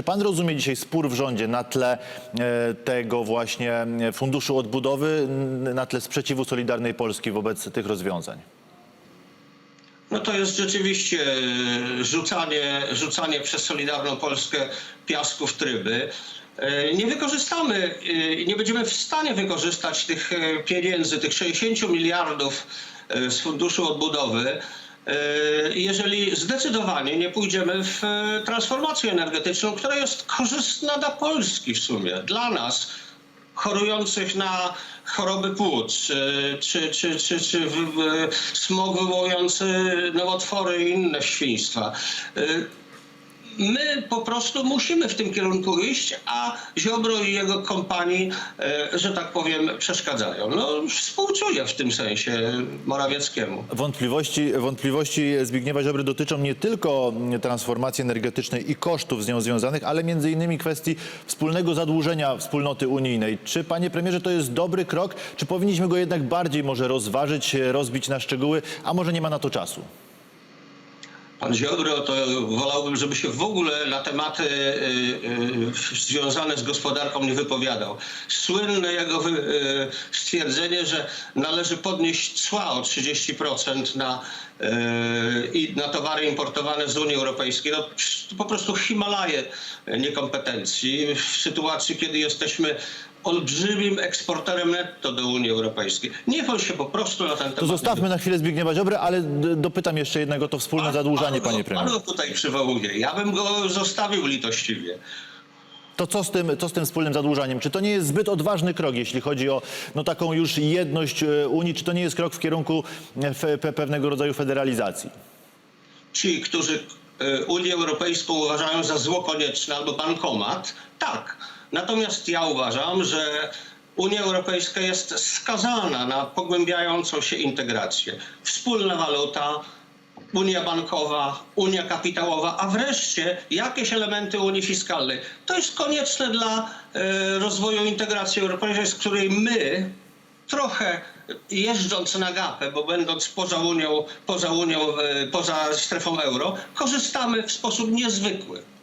Czy pan rozumie dzisiaj spór w rządzie na tle e, tego właśnie e, funduszu odbudowy, na tle sprzeciwu Solidarnej Polski wobec tych rozwiązań? No to jest rzeczywiście e, rzucanie, rzucanie przez Solidarną Polskę piasku w tryby. Nie wykorzystamy nie będziemy w stanie wykorzystać tych pieniędzy, tych 60 miliardów z Funduszu Odbudowy, jeżeli zdecydowanie nie pójdziemy w e, transformację energetyczną, która jest korzystna dla Polski w sumie, dla nas, chorujących na choroby płuc, czy, czy, czy, czy smog wywołujący nowotwory i inne świństwa. My po prostu musimy w tym kierunku iść, a Ziobro i jego kompanii, y, że tak powiem, przeszkadzają. No, współczuję w tym sensie Morawieckiemu. Wątpliwości, wątpliwości Zbigniewa Ziobry dotyczą nie tylko transformacji energetycznej i kosztów z nią związanych, ale między innymi kwestii wspólnego zadłużenia wspólnoty unijnej. Czy panie premierze to jest dobry krok, czy powinniśmy go jednak bardziej może rozważyć, rozbić na szczegóły, a może nie ma na to czasu? Pan Ziobro, to wolałbym, żeby się w ogóle na tematy y, y, związane z gospodarką nie wypowiadał. Słynne jego y, stwierdzenie, że należy podnieść cła o 30% na, y, na towary importowane z Unii Europejskiej. No, po prostu Himalaje niekompetencji w sytuacji, kiedy jesteśmy olbrzymim eksporterem netto do Unii Europejskiej. Niech on się po prostu na ten temat To zostawmy na chwilę Zbigniewa Ziobry, ale dopytam jeszcze jednego, to wspólne Pan- zadłużanie, pan panie premierze. Pan go tutaj przywołuje. Ja bym go zostawił litościwie. To co z, tym, co z tym wspólnym zadłużaniem? Czy to nie jest zbyt odważny krok, jeśli chodzi o no, taką już jedność e, Unii? Czy to nie jest krok w kierunku e, pewnego rodzaju federalizacji? Ci, którzy Unię Europejską uważają za zło konieczne albo bankomat, tak. Natomiast ja uważam, że Unia Europejska jest skazana na pogłębiającą się integrację. Wspólna waluta, Unia bankowa, Unia kapitałowa, a wreszcie jakieś elementy Unii fiskalnej. To jest konieczne dla e, rozwoju integracji europejskiej, z której my trochę jeżdżąc na gapę, bo będąc poza Unią, poza Unią, e, poza strefą euro, korzystamy w sposób niezwykły.